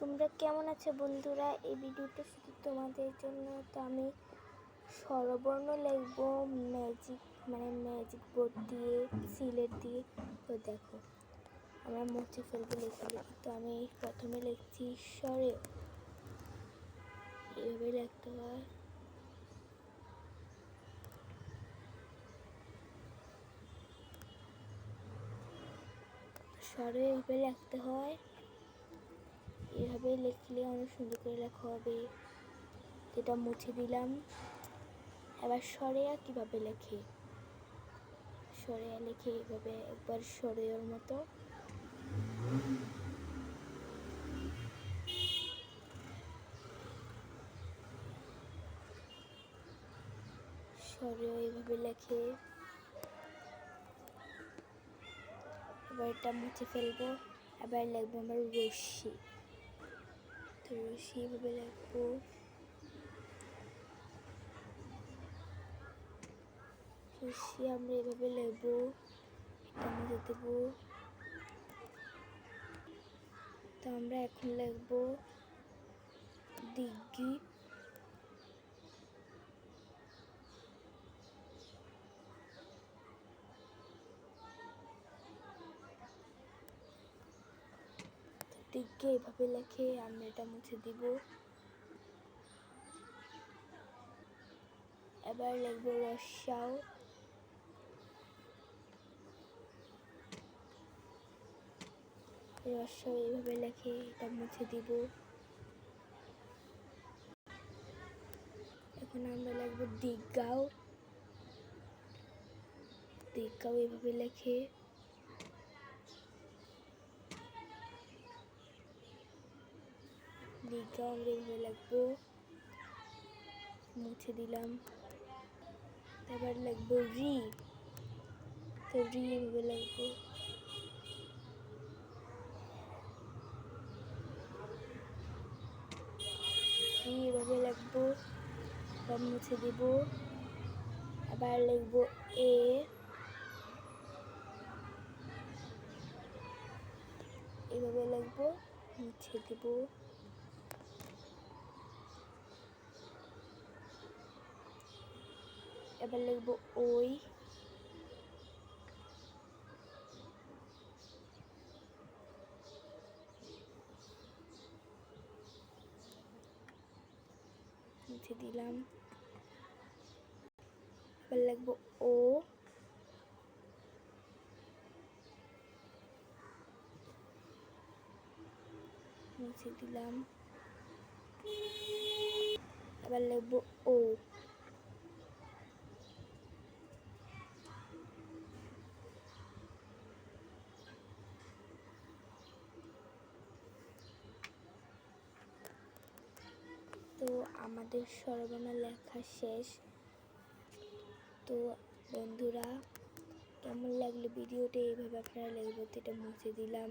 তোমরা কেমন আছো বন্ধুরা? এই ভিডিওটা শুধু তোমাদের জন্য তো আমি স্বরবর্ণ লিখব ম্যাজিক মানে ম্যাজিক বোর্ড দিয়ে সিলেট দিয়ে। তো দেখো, আমরা মুছে ফেলব লিখে লিখে। তো আমি প্রথমে লিখছি স্বরে। এভাবে লিখতে হয়। স্বরে এইভাবে লিখতে হয়। এভাবে লিখলে, অনেক সুন্দর করে লেখা হবে। যেটা মুছে দিলাম। এবার সরেয়া কীভাবে লেখে? সরেয়া লিখে এভাবে একবার সরেয়ার মতো। সরেও এইভাবে লেখে। এবার এটা মুছে ফেলব। এবার লিখব আমার রশ্মি। তো সেইভাবে লিখব রশ্মি আমরা এভাবে লিখব এটা মুছে দেবো। তো আমরা এখন লিখব দিগ্গি দিকে এভাবে লেখে আমরা এটা মুছে দিব। এবার লিখব রসাও। রসাও এইভাবে লেখে, এটা মুছে দিব। এখন আমরা লিখব দিগাও। দিগাও এইভাবে লেখে। দিঘা আমরা এইভাবে লাগবো। মুছে দিলাম। তারপর লাগবো রি। তো রি এভাবে লাগবো। রি এভাবে লাগবো। আবার মুছে দিব। আবার লিখব এ। এভাবে লাগবো। মুছে দিব। এবার লিখব ওই। মুছে দিলাম। এবার লিখব ও। মুছে দিলাম। এবার লিখব ও তো আমাদের সর্বনা লেখা শেষ। তো বন্ধুরা কেমন লাগল ভিডিওটা? এইভাবে আপনারা লেখবতিটা মুছে দিলাম।